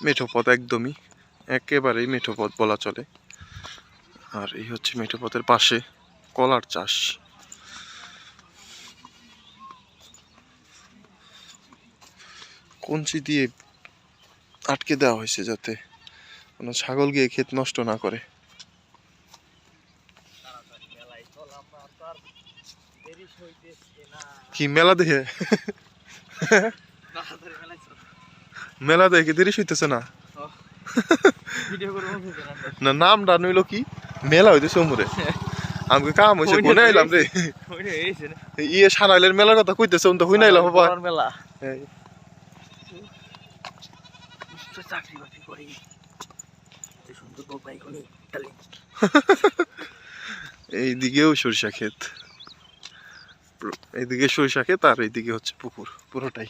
মেঠো পথ একদমই একেবারেই মেঠো পথ বলা চলে আর এই হচ্ছে মেঠো পথের পাশে কলার চাষ কঞ্চি দিয়ে আটকে দেওয়া হয়েছে যাতে কোনো ছাগল গিয়ে ক্ষেত নষ্ট না করে কি মেলা দেখে মেলা দেখে দেরি হইতেছে না। না ডান নইলো কি? মেলা হইতেছে উমরে আমাকে কাম হয়েছে কোনে আইলাম রে। ইয়ে সানাইলের মেলার কথা কইতেছে তো হই নাইলাম বাবা। মেলা। চাকরি বাকরি করি। সুন্দর বউ পাই এইদিকেও সরিষা ক্ষেত। এইদিকে সরিষা ক্ষেত আর এইদিকে হচ্ছে পুকুর পুরোটাই।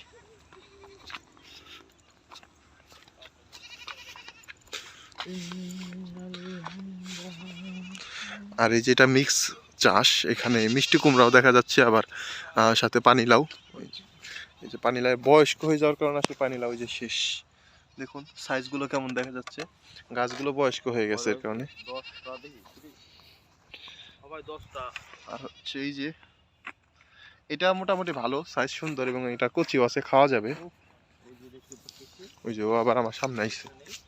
আর এই যেটা মিক্স চাষ, এখানে মিষ্টি কুমড়াও দেখা যাচ্ছে, আবার সাথে পানিলাউ এই যে পানিলাউ বয়স্ক হয়ে যাওয়ার কারণে আসলে পানিলাউ যে শেষ। দেখুন সাইজগুলো কেমন দেখা যাচ্ছে। গাছগুলো বয়স্ক হয়ে গেছে এর কারণে। আর হচ্ছে এই যে, এটা মোটামুটি ভালো সাইজ সুন্দর, এবং এটা কচিও আছে খাওয়া যাবে। ওই যে, ও আবার আমার সামনে তুমি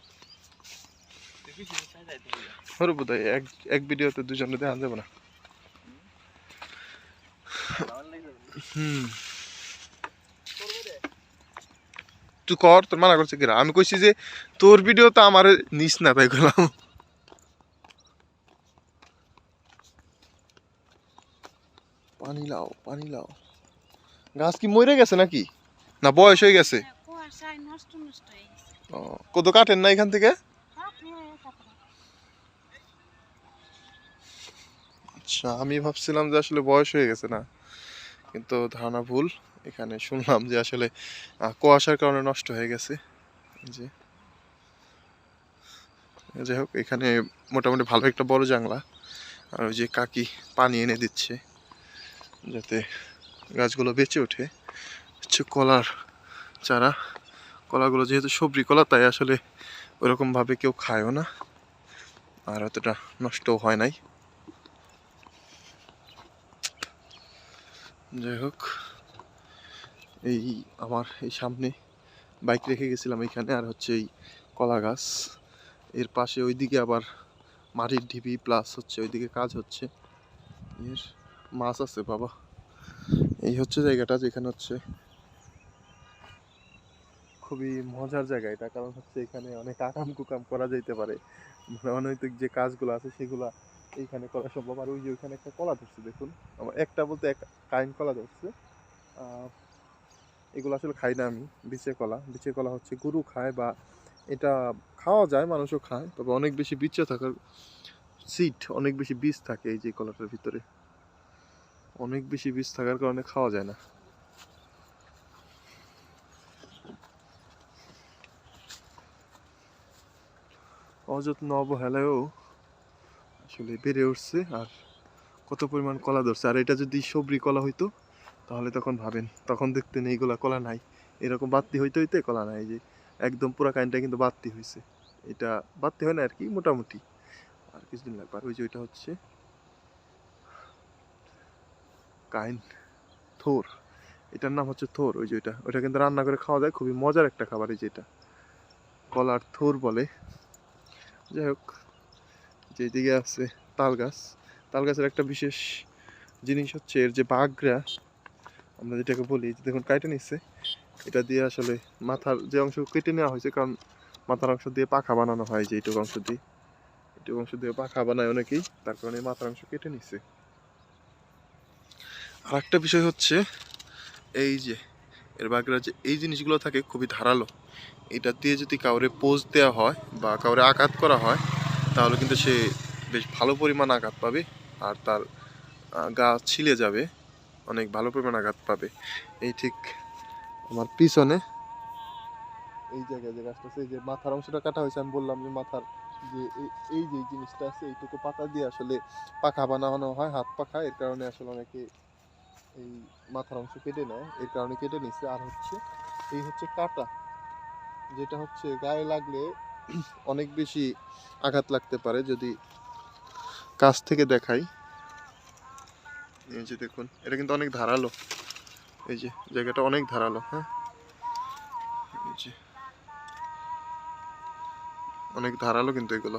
ওর বোধ এক এক ভিডিওতে দুজনে দেখা যাবে না। হুম। তুই কর তোর মানা করছে কিরা? আমি কইছি যে তোর ভিডিও তো আমার নিস না তাই করলাম পানি লাও পানি লাও। গাছ কি মরে গেছে নাকি? না বয়স হয়ে গেছে। হয়ে ও, কত কাটেন না এখান থেকে? আচ্ছা আমি ভাবছিলাম যে আসলে বয়স হয়ে গেছে না। কিন্তু ধারণা ভুল, এখানে শুনলাম যে আসলে কুয়াশার কারণে নষ্ট হয়ে গেছে। যে যাই হোক, এখানে মোটামুটি ভালো একটা বড় জাংলা আর ওই যে কাকি পানি এনে দিচ্ছে, যাতে গাছগুলো বেঁচে ওঠে। হচ্ছে কলার চারা, কলাগুলো যেহেতু সবজি কলা, তাই আসলে ওরকমভাবে কেউ খায়ও না, আর অতটা নষ্টও হয় নাই। যাই হোক, এই আমার এই সামনে বাইক রেখে গেছিলাম এইখানে আর হচ্ছে এই কলা গাছ। এর পাশে ওইদিকে আবার মাটির ঢিপি প্লাস হচ্ছে ওইদিকে কাজ হচ্ছে। এর মাছ আছে বাবা। এই হচ্ছে জায়গাটা যেখানে হচ্ছে খুবই মজার জায়গা এটা, কারণ হচ্ছে এখানে অনেক আকাম কুকাম করা যেতে পারে। মানে অনৈতিক যে কাজগুলো আছে সেগুলা এইখানে করা সম্ভব। আর ওই যে ওইখানে একটা কলা ধরছে, দেখুন। আমার একটা বলতে এক কাইন কলা ধরছে। এগুলো আসলে খাই না আমি, বিচে কলা। বিচে কলা হচ্ছে গরু খায় বা এটা খাওয়া যায়, মানুষও খায়। তবে অনেক বেশি বিচে থাকার সিট অনেক বেশি বীজ থাকে এই যে কলাটার ভিতরে। অনেক বেশি বীজ থাকার কারণে খাওয়া যায় না। অযত্ন অবহেলায়ও আসলে বেড়ে উঠছে আর কত পরিমাণ কলা ধরছে। আর এটা যদি সবরি কলা হইতো, তাহলে তখন ভাবেন, তখন দেখতেন এইগুলা কলা নাই। এরকম বাত্তি হইতে হইতে কলা নাই, যে একদম পুরা কাইনটা কিন্তু বাত্তি হয়েছে এটা বাত্তি হয় না আর কি, মোটামুটি। আর কিছুদিন লাগবে। আর ওই যে ওইটা হচ্ছে কাইন থোর। এটার নাম হচ্ছে থোর, ওই যে ওইটা। ওইটা কিন্তু রান্না করে খাওয়া যায়, খুবই মজার একটা খাবার এই যেটা কলার থোর বলে। যাই হোক। যেদিকে আছে তাল গাছ। তাল গাছের একটা বিশেষ জিনিস হচ্ছে এর যে বাগরা আমরা যেটাকে বলি যে দেখুন কাইটে নিচ্ছে এটা দিয়ে আসলে মাথার যে অংশ কেটে নেওয়া হয়েছে, কারণ মাথার অংশ দিয়ে পাখা বানানো হয় যে এইটুকু অংশ দিয়ে। এইটুকু অংশ দিয়ে পাখা বানায় অনেকেই, তার কারণে মাথার অংশ কেটে নিচ্ছে আর একটা বিষয় হচ্ছে এই যে এর বাগরা যে এই জিনিসগুলো থাকে খুবই ধারালো। এটা দিয়ে যদি কাউরে পোজ দেওয়া হয় বা কাউরে আঘাত করা হয় তাহলে কিন্তু সে বেশ ভালো পরিমাণ আঘাত পাবে আর তার গা ছিলে যাবে, অনেক ভালো পরিমাণ আঘাত পাবে। এই ঠিক আমার পিছনে, এই জায়গায় যে গাছটা আছে, এই যে মাথার অংশটা কাটা হয়েছে, আমি বললাম যে মাথার যে এই- যে জিনিসটা আছে, এইটুকু পাতা দিয়ে আসলে পাখা বানানো হয়, হাত পাখা, এর কারণে আসলে অনেকে এই মাথার অংশ কেটে নেয়, এর কারণে কেটে নিচ্ছে আর হচ্ছে, এই হচ্ছে কাটা, যেটা হচ্ছে গায়ে লাগলে অনেক বেশি আঘাত লাগতে পারে যদি কাছ থেকে দেখাই। এই যে দেখুন, এটা কিন্তু অনেক ধারালো। এই যে জায়গাটা অনেক ধারালো হ্যাঁ? যে অনেক ধারালো কিন্তু এগুলো।